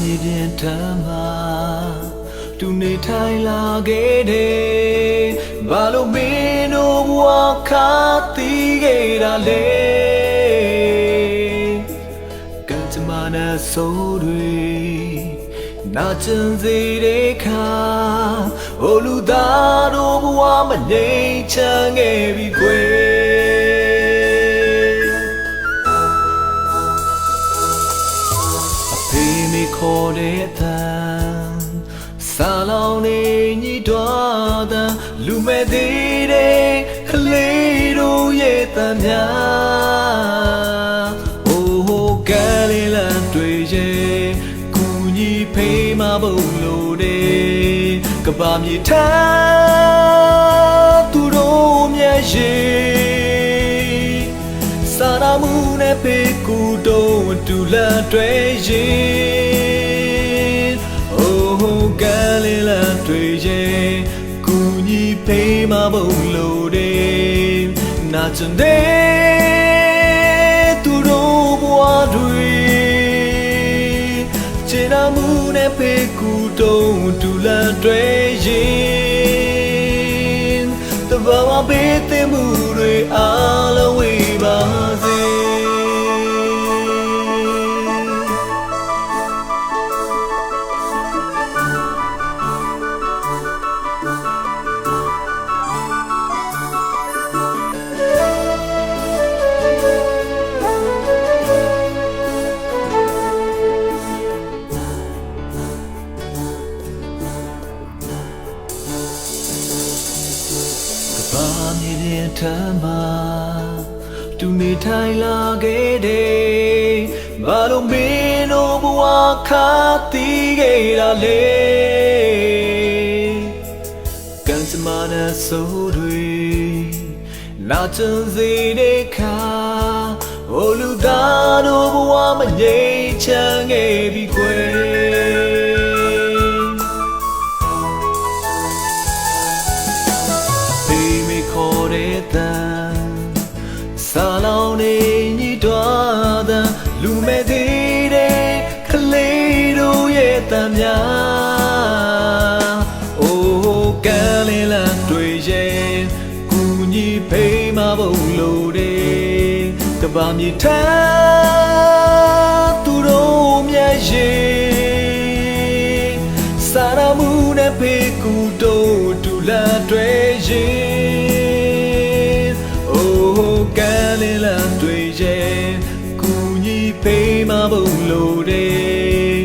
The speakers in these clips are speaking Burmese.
မြေပြင်ထမ်းမှာသူနေထိုင်လာခဲ့တယ်ဘာလို့မင်းတို့ဘဝခါတီးခဲ့တာလဲကံကြမ္မာနဲ့ဆိုးတွေနာကျင်စေတဲ့ခါဟိုလူသားတို့ဘဝမငြိမ်ချမ်းခဲ့ပြီကွယ် တွားတဲ့လူမဲ့သေးတဲ့ကလေးတို့ရဲ့တန်များအိုးဟိုကလေးလန်တွေရဲ့ကူညီဖေးမဖို့လို့တဲ့ကဘာမြေထားသူတို့မျက်ရည်စာနာမှုနဲ့ပေကူတုံးတူလာတွေရ ညီပေးမဖို့လို့တယ်နာချင်တဲ့သူတို့ဘဝတွေချေနာမှုနဲ့ပေကူတုံးတူလာတွေရင်တဘာဝပေးတဲ့မှုတွေအားလုံး ဘာမြေရင်ထမ်းမှာတူနေထိုင်လာခဲ့တယ်ဘာလို့မင်းတို့ဘဝခါတီးခဲ့တာလဲကံစမနဲ့ဆိုးတွေနာချင်စေတဲ့ခါဟိုလူသားတို့ဘဝမငြိမ်းချမ်းခဲ့ပြီကွယ် ညီဖေးမဖို့လို့တဲ့ကဘာမြေထားသူတို့မျက်ရည်စာရမှုနဲ့ဖေကူတိုးတူလာတွေရင်အိုးကလေးလာတွေရဲ့ကူညီဖေးမဖို့လို့တယ်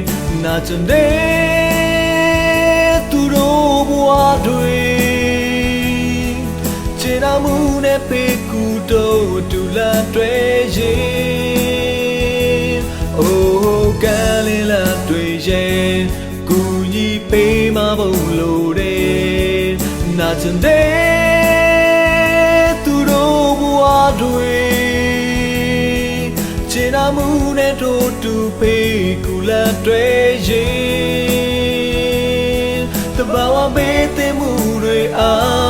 နာချင်တဲ့ တိုးတူလာတွေရင်အိုးကလေးလာတွေရဲ့ကူညီပေးမဖို့လို့တယ်နာချင်တဲ့သူတို့ဘဝတွေချေနာမှုနဲ့တို့တူပေးကူလာတွေရဲ့တဘာဝပေးတဲ့မှုတွေအား